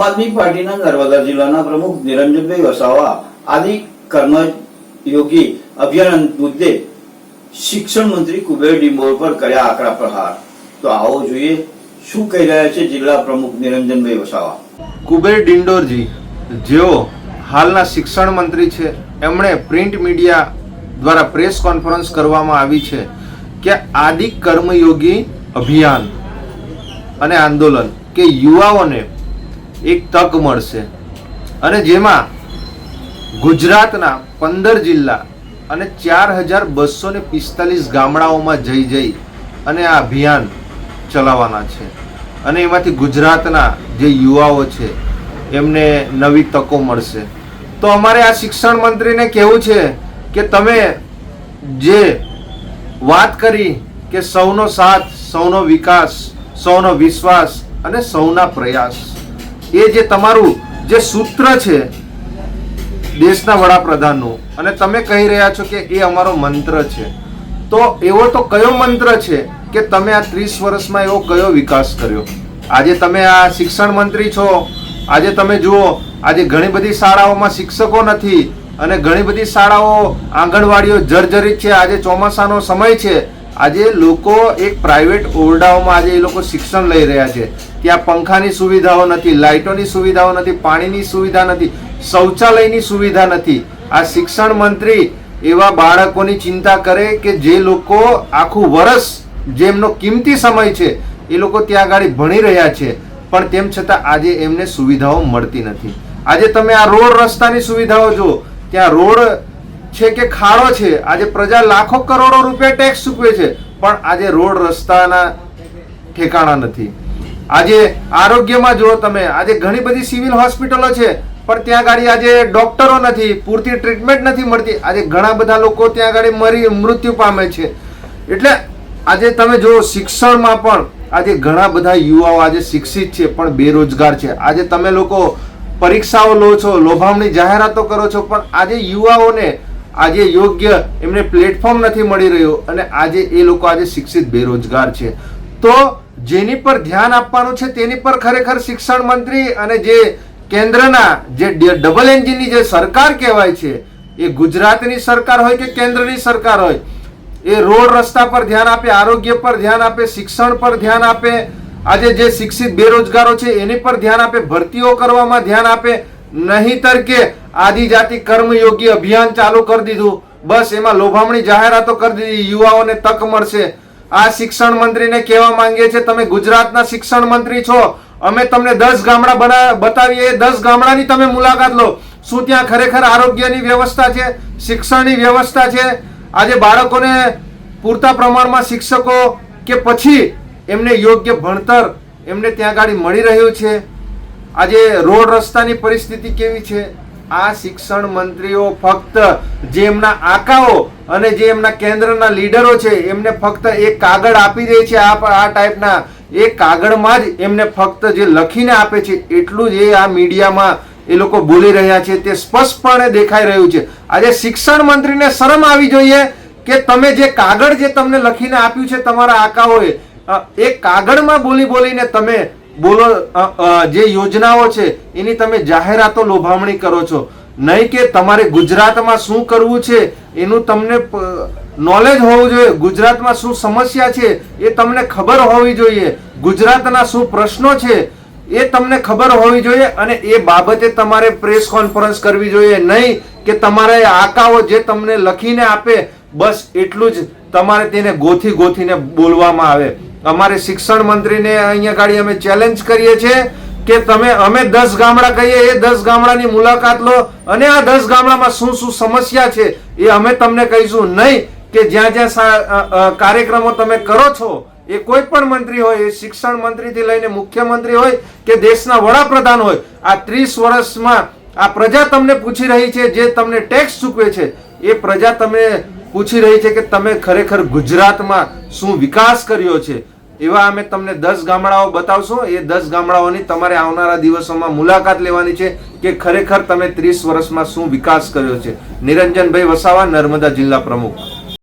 આમ આદમી પાર્ટીના નર્મદા જિલ્લાના પ્રમુખ નિરંજનભાઈ વસાવા આદિ કર્મયોગી અભિયાન મુદ્દે શિક્ષણ મંત્રી કુબેર ડિંબોર પર કર્યા આકરા પ્રહાર. તો આવો જોઈએ શું કહી રહ્યા છે જિલ્લા પ્રમુખ નિરંજનભાઈ વસાવા. કુબેર ડિંડોરજી, જેઓ હાલના શિક્ષણ મંત્રી છે, એમણે પ્રિન્ટ મીડિયા દ્વારા પ્રેસ કોન્ફરન્સ કરવામાં આવી છે કે આદિ કર્મયોગી અભિયાન અને આંદોલન કે યુવાઓને એક તક મળશે. અને જેમાં ગુજરાતના પંદર જિલ્લા અને ચાર હજાર બસો ને પિસ્તાલીસ ગામડાઓમાં જઈ જઈ અને આ અભિયાન ચલાવવાના છે. અને એમાંથી ગુજરાતના જે યુવાઓ છે, એમને નવી તકો મળશે. તો અમારે આ શિક્ષણ મંત્રીને કહેવું છે કે તમે જે વાત કરી કે સૌનો સાથ, સૌનો વિકાસ, સૌનો વિશ્વાસ અને સૌના પ્રયાસ એ જે તમારું જે સૂત્ર છે, દેશના વડાપ્રધાનનું, અને તમે કહી રહ્યા છો કે એ અમારો મંત્ર છે. તો એવો તો કયો મંત્ર છે કે તમે આ ત્રીસ વર્ષમાં એવો કયો વિકાસ કર્યો? આજે તમે આ શિક્ષણ મંત્રી છો, આજે તમે જુઓ, આજે ઘણી બધી શાળાઓમાં શિક્ષકો નથી, અને ઘણી બધી શાળાઓ આંગણવાડીઓ જર્જરિત છે, આજે ચોમાસાનો સમય છે આજે લોકો એક પ્રાઇવેટ ઓરડાઓમાં આજે એ લોકો શિક્ષણ લઈ રહ્યા છે. ત્યાં પંખાની સુવિધાઓ નથી, લાઇટોની સુવિધાઓ નથી, પાણીની સુવિધા નથી, શૌચાલયની સુવિધા નથી. આ શિક્ષણ મંત્રી એવા બાળકોની ચિંતા કરે કે જે લોકો આખું વર્ષ જેમનો કિંમતી સમય છે, એ લોકો ત્યાં આગળ ભણી રહ્યા છે. પણ તેમ છતાં આજે એમને સુવિધાઓ મળતી નથી. આજે તમે આ રોડ રસ્તાની સુવિધાઓ જો ત્યાં રોડ છે કે ખાડો છે? આજે પ્રજા લાખો કરોડો રૂપિયા ટેક્સ ચૂકવે છે. પણ આજે રોડ રસ્તાના ઠેકાણા નથી. આજે આરોગ્યમાં જુઓ તમે, આજે ઘણી બધી સિવિલ હોસ્પિટલો છે, પણ ત્યાં ગાડી આજે ડોક્ટરો નથી, પૂરતી ટ્રીટમેન્ટ નથી મળતી. આજે ઘણા બધા લોકો ત્યાં ગાડી મરી, મૃત્યુ પામે છે. એટલે આજે તમે જુઓ, શિક્ષણમાં પણ આજે ઘણા બધા યુવાઓ આજે શિક્ષિત છે, પણ બેરોજગાર છે. આજે તમે લોકો પરીક્ષાઓ લો છો, લોભામણી જાહેરાતો કરો છો, પણ આજે યુવાઓને આજે યોગ્ય એમને પ્લેટફોર્મ નથી મળી રહ્યું અને આજે એ લોકો આજે શિક્ષિત બેરોજગાર છે. તો જેની પર ધ્યાન આપવાનું છે તેની પર ખરેખર શિક્ષણ મંત્રી અને જે કેન્દ્રના જે ડબલ એન્જિનની જે સરકાર કહેવાય છે, એ ગુજરાતની સરકાર હોય કે કેન્દ્રની સરકાર હોય, એ રોડ રસ્તા પર ધ્યાન આપે, આરોગ્ય પર ધ્યાન આપે, શિક્ષણ પર ધ્યાન આપે, આજે જે શિક્ષિત બેરોજગારો છે એની પર ધ્યાન આપે, ભરતીઓ કરવામાં ધ્યાન આપે, નહીતર કે આદિજાતિ કર્મયોગી અભિયાન ચાલુ કરી દીધું. બસ એમાં લોભામણી જાહેરાતો કરી દીધી. યુવાઓને તક મળશે. આ શિક્ષણ મંત્રીને કહેવા માંગીએ છીએ, તમે ગુજરાતના શિક્ષણ મંત્રી છો. અમે તમને દસ ગામડા બના, બતાવીએ. એ દસ ગામડાની તમે મુલાકાત લો. શું ત્યાં ખરેખર આરોગ્યની વ્યવસ્થા છે? શિક્ષણની વ્યવસ્થા છે? આજે બાળકોને પૂરતા પ્રમાણમાં શિક્ષકો કે પછી એમને યોગ્ય ભણતર એમને ત્યાં ગાડી મળી રહ્યું છે. આજે રોડ રસ્તાની પરિસ્થિતિ કેવી છે? આ શિક્ષણ મંત્રીઓ ફક્ત જે એમના આકાઓ અને જે એમના કેન્દ્રના લીડરો છે, એમને ફક્ત એક કાગળ આપી દે છે આ આ ટાઈપના. એ કાગળમાં જ એમને ફક્ત જે લખીને આપે છે, એટલું જ એ આ મીડિયામાં એ લોકો બોલી રહ્યા છે, તે સ્પષ્ટપણે દેખાઈ રહ્યું છે. આજે શિક્ષણ મંત્રીને શરમ આવી જોઈએ કે તમે જે કાગળ જે તમને લખીને આપ્યું છે, તમારા આકાઓએ એ કાગળમાં બોલી બોલીને તમે બોલો જે યોજનાઓ છે, એની તમે જાહેરાતો લોભામણી કરો છો. નહીં કે તમારે ગુજરાતમાં શું કરવું છે, એનું તમને નોલેજ હોવું જોઈએ. ગુજરાતમાં શું સમસ્યા છે, એ તમને ખબર હોવી જોઈએ. ગુજરાતના શું પ્રશ્નો છે, એ તમને ખબર હોવી જોઈએ અને એ બાબતે તમારે પ્રેસ કોન્ફરન્સ કરવી જોઈએ. નહીં કે તમારે આકાઓ જે તમને લખીને આપે, બસ એટલું જ તમારે તેને ગોથી ગોથીને બોલવામાં આવે. અમારે શિક્ષણ મંત્રીને અહીંયા ગાડી અમે ચેલેન્જ કરીએ છીએ કે તમે, અમે દસ ગામડા કહીએ, એ દસ ગામડાની મુલાકાત લો અને આ દસ ગામડામાં શું શું સમસ્યા છે એ અમે તમને કહીશું. નહીં કે જ્યાં જ્યાં કાર્યક્રમો તમે કરો છો, એ કોઈ પણ મંત્રી હોય, એ શિક્ષણ મંત્રીથી લઈને મુખ્યમંત્રી હોય કે દેશના વડાપ્રધાન હોય, આ ત્રીસ વર્ષમાં આ પ્રજા તમને પૂછી રહી છે, જે તમને ટેક્સ ચૂકવે છે, એ પ્રજા તમને પૂછી રહી છે કે તમે ખરેખર ગુજરાતમાં શું વિકાસ કર્યો છે. એવા અમે તમને દસ ગામડાઓ બતાવશું. એ દસ ગામડાઓની તમારે આવનારા દિવસોમાં મુલાકાત લેવાની છે કે ખરેખર તમે ત્રીસ વર્ષમાં શું વિકાસ કર્યો છે. નિરંજનભાઈ વસાવા, નર્મદા જિલ્લા પ્રમુખ.